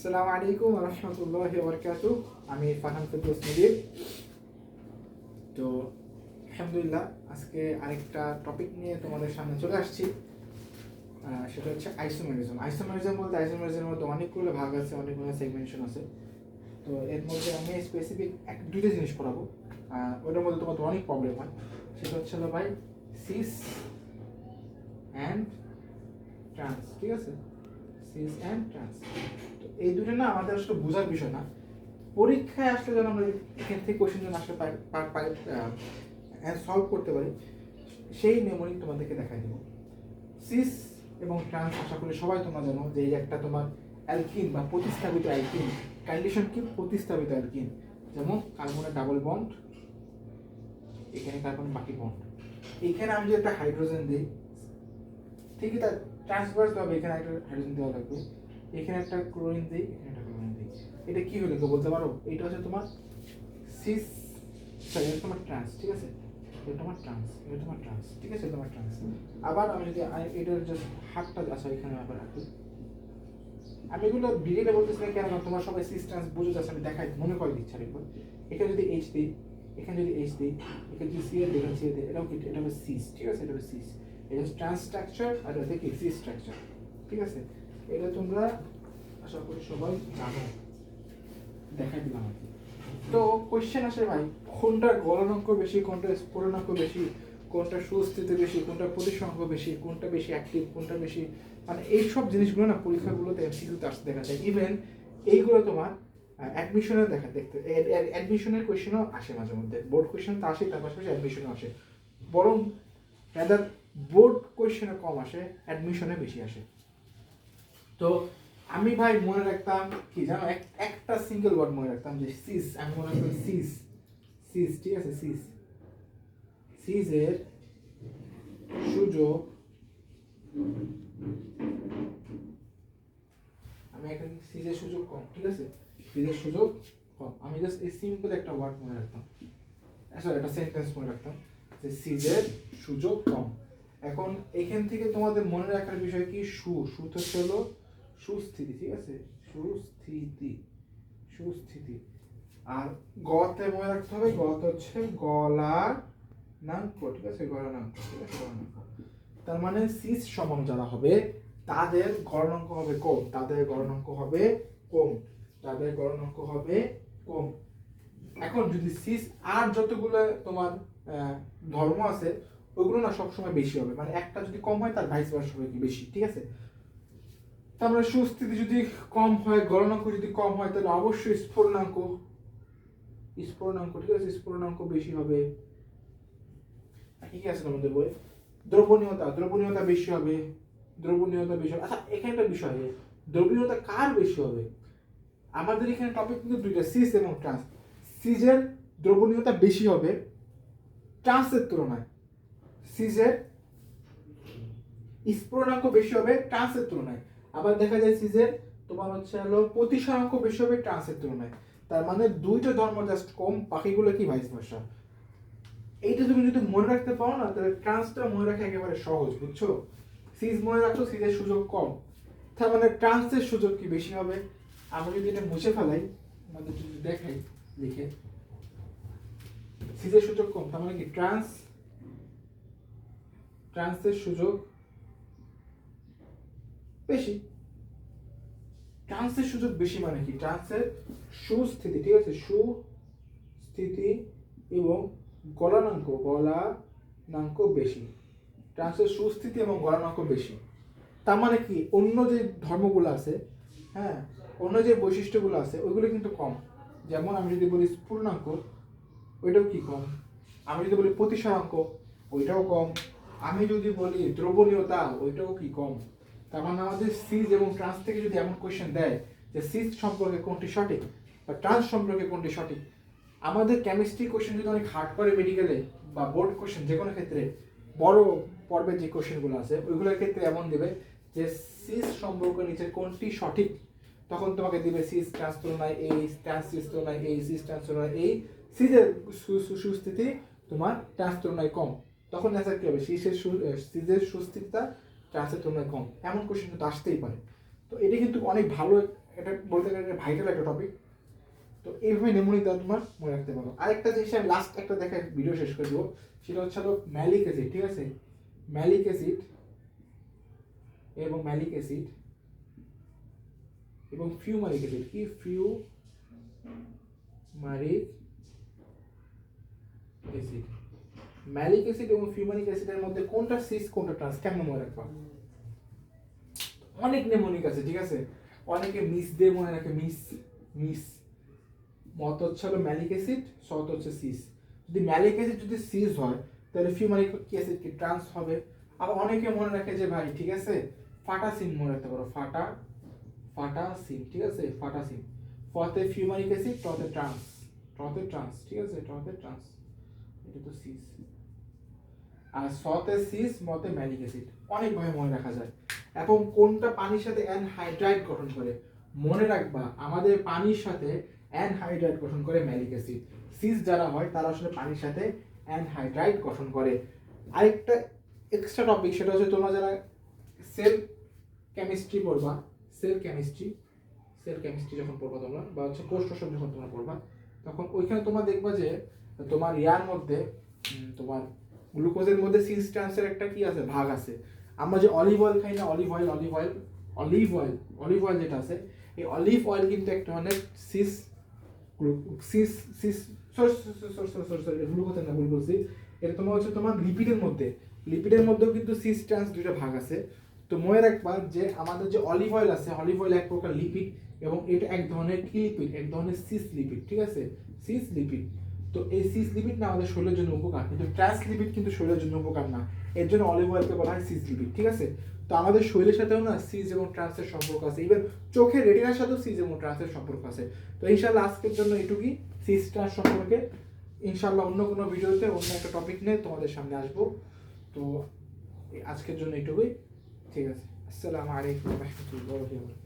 আসসালামু আলাইকুম রহমতুল্লাহ বরকাত আমি ফারহান ফিরদৌস নদীর তো, আলহামদুলিল্লাহ, আজকে আরেকটা টপিক নিয়ে তোমাদের সামনে চলে আসছি। সেটা হচ্ছে আইসোমেরিজম আইসোমেরিজম বলতে আইসোমেরিজমের মধ্যে অনেকগুলো ভাগ আছে, অনেকগুলো সেগমেন্টেশন আছে। তো, এর মধ্যে আমি স্পেসিফিক এক, দুইটা জিনিস পড়াবো। ওটার মধ্যে তোমাদের অনেক প্রবলেম হয়। সেটা হচ্ছে হলো ভাই সিস অ্যান্ড ট্রান্স ঠিক আছে? সিস অ্যান্ড ট্রান্স তো এই দুটো না আমাদের আসলে বোঝার বিষয় না। পরীক্ষায় আসলে যেন আমরা এখান থেকে কোয়েশ্চেন যেন আসলে সলভ করতে পারি, সেই মেমোরি তোমাদেরকে দেখাই দেবো। সিস এবং ট্রান্স আশা করি সবাই তোমরা জানো যে এই একটা তোমার অ্যালকিন বা প্রতিস্থাপিত অ্যালকিন কন্ডিশন কি? প্রতিস্থাপিত অ্যালকিন যেমন কার্বনের ডাবল বন্ড এখানে কার্বনের বাকি বন্ড এখানে আমি যদি একটা হাইড্রোজেন দিই ঠিকই তার ট্রান্সফার্স হবে, এখানে একটা হাইড্রোজেন দেওয়া লাগবে এখানে একটা ক্লোরিন দিই, এখানে একটা ক্লোরিন দিই। এটা কি হলো কেউ বলতে পারো? এটা হচ্ছে তোমার সিস সরি এটা তোমার ট্রান্স ঠিক আছে? এটা তোমার ট্রান্স এটা তোমার ট্রান্স ঠিক আছে? তোমার ট্রান্স আবার আমি যদি এটার জাস্ট হাতটা আসা এখানে আবার রাখি। আমি এগুলো ভিডিওটা বলতেছি না কেন তোমরা সবাই সিস ট্রান্স বুঝে যাচ্ছে আমি দেখাই, মনে করে দিচ্ছি আরেকবার এখানে যদি এইচ দিই, এখানে যদি এইচ দিই, এখানে যদি সি এর দিই, এখানে সি এর দিই, এটাও কি এটা হবে সিস ঠিক আছে? এটা হবে সিস এটা হচ্ছে ট্রান্স স্ট্রাকচার আর এটা কি সি স্ট্রাকচার ঠিক আছে? এটা তোমরা আশা করি সবাই জানো। দেখাই দিলাম আর তো কোয়েশ্চেন আসে ভাই, কোনটা গলনাঙ্ক বেশি, কোনটা স্ফোরণাঙ্ক বেশি, কোনটা সুস্থিতি বেশি, কোনটা প্রতিসংখ্য বেশি, কোনটা বেশি অ্যাক্টিভ কোনটা বেশি? মানে এইসব জিনিসগুলো না পরীক্ষাগুলোতে এমসিকিউতে আসতে দেখা যায়। ইভেন এইগুলো তোমার অ্যাডমিশনে দেখা দেখতে অ্যাডমিশনের কোয়েশ্চেনও আসে মাঝে মধ্যে। বোর্ড কোয়েশ্চেন তো আসে, তার পাশাপাশি অ্যাডমিশনও আসে। বরং রাদার বোর্ড কোয়েশ্চেনে কম আসে, অ্যাডমিশনে বেশি আসে। তো আমি ভাই মনে রাখতাম কি জানো একটা সিঙ্গেল ওয়ার্ড মনে রাখতাম যে সিস আমি মনে রাখতাম সিস সিস ঠিক আছে সিস সিজের সুযোগ আমি একটা সিজের সুযোগ কম, ঠিক আছে? সিজের সুযোগ কম। আমি জাস্ট এই সিম্পল একটা ওয়ার্ড মনে রাখতাম। সরি একটা সেন্টেন্স মনে রাখতাম যে সিজের সুযোগ কম। এখন এখান থেকে তোমাদের মনে রাখার বিষয় কি? সু সু তো হলো সুস্থিতি, ঠিক আছে? সুস্থিতি সুস্থিতি। আর গতে মনে রাখতে হবে, গত হচ্ছে গলার নাঙ্ক ঠিক আছে? গলার নাঙ্ক ঠিক আছে? গলার তার মানে সিস সমান যারা হবে, তাদের গণনাঙ্ক হবে কম তাদের গণনাঙ্ক হবে কম তাদের গণনাঙ্ক হবে কম এখন যদি সিস আর যতগুলো তোমার ধর্ম আছে ওইগুলো না সবসময় বেশি হবে। মানে একটা যদি কম হয়, তার ভাইস ভার্সা হবে কি বেশি, ঠিক আছে? তারপরে মানে সুস্থিতি যদি কম হয় গণনাঙ্ক যদি কম হয়, তাহলে অবশ্যই স্ফোরণাঙ্ক স্ফোরণাঙ্ক, ঠিক আছে? স্ফোরণাঙ্ক বেশি হবে। কি কি আছে তোমাদের বই দ্রবণীয়তা দ্রবণীয়তা বেশি হবে। দ্রবণীয়তা বেশি হবে। আচ্ছা এখানে একটা বিষয় দ্রবণীয়তা কার বেশি হবে? আমাদের এখানে টপিক কিন্তু দুইটা সিস এবং ট্রান্স সিজের দ্রবণীয়তা বেশি হবে ট্রান্সের তুলনায়। সিজের স্ফুরণাঙ্ক বেশি হবে ট্রান্সের তুলনায়। আবার দেখা যায় সিজের তোমার হচ্ছে হলো প্রতিসরাঙ্ক বেশি হবে ট্রান্সের তুলনায়। তার মানে দুইটা ধর্ম জাস্ট কম, বাকিগুলো কি ভাইস ভাষা এইটা তুমি যদি মনে রাখতে পারো না, তাহলে ট্রান্সটা মনে রাখা একেবারে সহজ, বুঝছ? সিজ মনে রাখছো সিজের সুযোগ কম। তার মানে ট্রান্সের সুযোগ কি বেশি হবে? আমরা যদি এটা মুছে ফেলাই আমাদের যদি দেখাই লিখে সিজের সুযোগ কম, তার মানে কি? ট্রান্স ট্রান্সের সুযোগ বেশি। ট্রান্সের সুযোগ বেশি মানে কি? ট্রান্সের সুস্থিতি, ঠিক আছে? সুস্থিতি এবং গলনাঙ্ক, গলানাঙ্ক বেশি। ট্রান্সের সুস্থিতি এবং গলনাঙ্ক বেশি। তার মানে কি? অন্য যে ধর্মগুলো আছে হ্যাঁ অন্য যে বৈশিষ্ট্যগুলো আছে, ওইগুলো কিন্তু কম। যেমন আমি যদি বলি স্ফুরণাঙ্ক ওইটাও কি কম? আমি যদি বলি প্রতিসরাঙ্ক, ওইটাও কম। আমি যদি বলি দ্রবণীয়তা, ওইটাও কি কম? তার মানে আমাদের সিজ এবং ট্রান্স থেকে যদি এমন কোয়েশ্চেন দেয় যে সিজ সম্পর্কে কোনটি সঠিক বা ট্রান্স সম্পর্কে কোনটি সঠিক, আমাদের কেমিস্ট্রি কোয়েশ্চেন যদি অনেক হার্ড করে মেডিকেলে বা বোর্ড কোয়েশ্চেন যে কোনো ক্ষেত্রে, বড় পর্বের যে কোয়েশ্চেনগুলো আছে, ওইগুলোর ক্ষেত্রে এমন দেবে যে সিজ সম্পর্কে নিচের কোনটি সঠিক, তখন তোমাকে দিবে সিজ ট্রান্স তুলনায় এই ট্রান্স সিজ তুলনায় এই সিজ ট্রান্স তুলনায় এই সিজের সুস্থিতি তোমার ট্রান্স তুলনায় কম। তখন অ্যান্সার কি হবে? সিজের সু- আহ, সিজের সুস্থিতিটা ট্রান্সের তুলনায় কম। এমন কোশ্চেন কিন্তু আসতেই পারে। তো এটা কিন্তু অনেক ভালো এটা বলতে গেলে ভাইটাল একটা টপিক তো এইভাবে নেমোনি দেওয়া তোমার মনে রাখতে পারো। আরেকটা জিনিস আমি লাস্ট একটা দেখা ভিডিও শেষ করে দেবো। সেটা হচ্ছে হলো ম্যালিক অ্যাসিড ঠিক আছে? ম্যালিক অ্যাসিড এবং ম্যালিক অ্যাসিড এবং ফিউ ফিউমারিক অ্যাসিড কি? Fumaric acid malic acid এবং ফিউমারিক অ্যাসিডের মধ্যে কোনটা সিস কোনটা ট্রান্স কেমন মনে রাখবা? অনেক নেমোনিক আছে, ঠিক আছে? অনেকে মিস দিয়ে মনে রাখে মিস মিস মত হচ্ছে হলো ম্যালিক অ্যাসিড সত হচ্ছে সিস যদি ম্যালিক অ্যাসিড যদি সিস হয়, তাহলে ফিউমারিক অ্যাসিড কি ট্রান্স হবে। আবার অনেকে মনে রাখে যে, ভাই, ঠিক আছে? ফাটা সিম মনে রাখতে পারো, ফাটা ফাটা সিম ঠিক আছে? ফাটা সিম ফতে ফিউমারিক অ্যাসিড টতে ট্রান্স টতে ট্রান্স ঠিক আছে? টতে ট্রান্স এটা তো সিস আর সতে সিস মতে ম্যালিক অ্যাসিড। অনেকভাবে মনে রাখা যায়। এবং কোনটা পানির সাথে অ্যানহাইড্রাইট গঠন করে? মনে রাখবা, আমাদের পানির সাথে অ্যানহাইড্রাইট গঠন করে ম্যালিক অ্যাসিড। সিস যারা হয়, তারা আসলে পানির সাথে অ্যানহাইড্রাইট গঠন করে। আরেকটা এক্সট্রা টপিক সেটা হচ্ছে তোমরা যারা সেল কেমিস্ট্রি পড়বা সেল কেমিস্ট্রি সেল কেমিস্ট্রি যখন পড়বা তোমরা, বা হচ্ছে কোষ রসায়ন যখন তোমরা পড়বা, তখন ওইখানে তোমরা দেখবা যে তোমার ইয়ার মধ্যে তোমার গ্লুকোজের মধ্যে সিস ট্রান্সের একটা কি আছে? ভাগ আছে। আমরা যে অলিভ অয়েল খাই না, olive oil olive oil olive oil olive oil যেটা আছে, এই অলিভ অয়েল কিন্তু একটা ধরনের সিস সিস সিস না এটা তোমার হচ্ছে তোমার লিপিডের মধ্যে। লিপিডের মধ্যেও কিন্তু সিস ভাগ আছে। তো যে আমাদের যে অলিভ অয়েল এক প্রকার লিপিড এবং এটা এক ধরনের লিপিড এক ধরনের লিপিড ঠিক আছে? সিস লিপিড তো এই সিস লিপিড না আমাদের শরীরের জন্য উপকার, কিন্তু ট্রান্স লিপিড কিন্তু শরীরের জন্য উপকার না। এর জন্য অলিভ অয়েলকে বলা হয় সিস লিপিড ঠিক আছে? তো আমাদের শরীরের সাথেও না সিজ এবং ট্রান্সের সম্পর্ক আছে। ইভেন চোখের রেটিনার সাথেও সিজ এবং ট্রান্সের সম্পর্ক আছে। তো ইনশাল্লাহ আজকের জন্য এটুকুই। সিজ ট্রান্স সম্পর্কে ইনশাল্লাহ অন্য কোনো ভিডিওতে অন্য একটা টপিক নিয়ে তোমাদের সামনে আসব। তো আজকের জন্য এটুকুই, ঠিক আছে? আসসালামু আলাইকুম রহমতুল্লাহ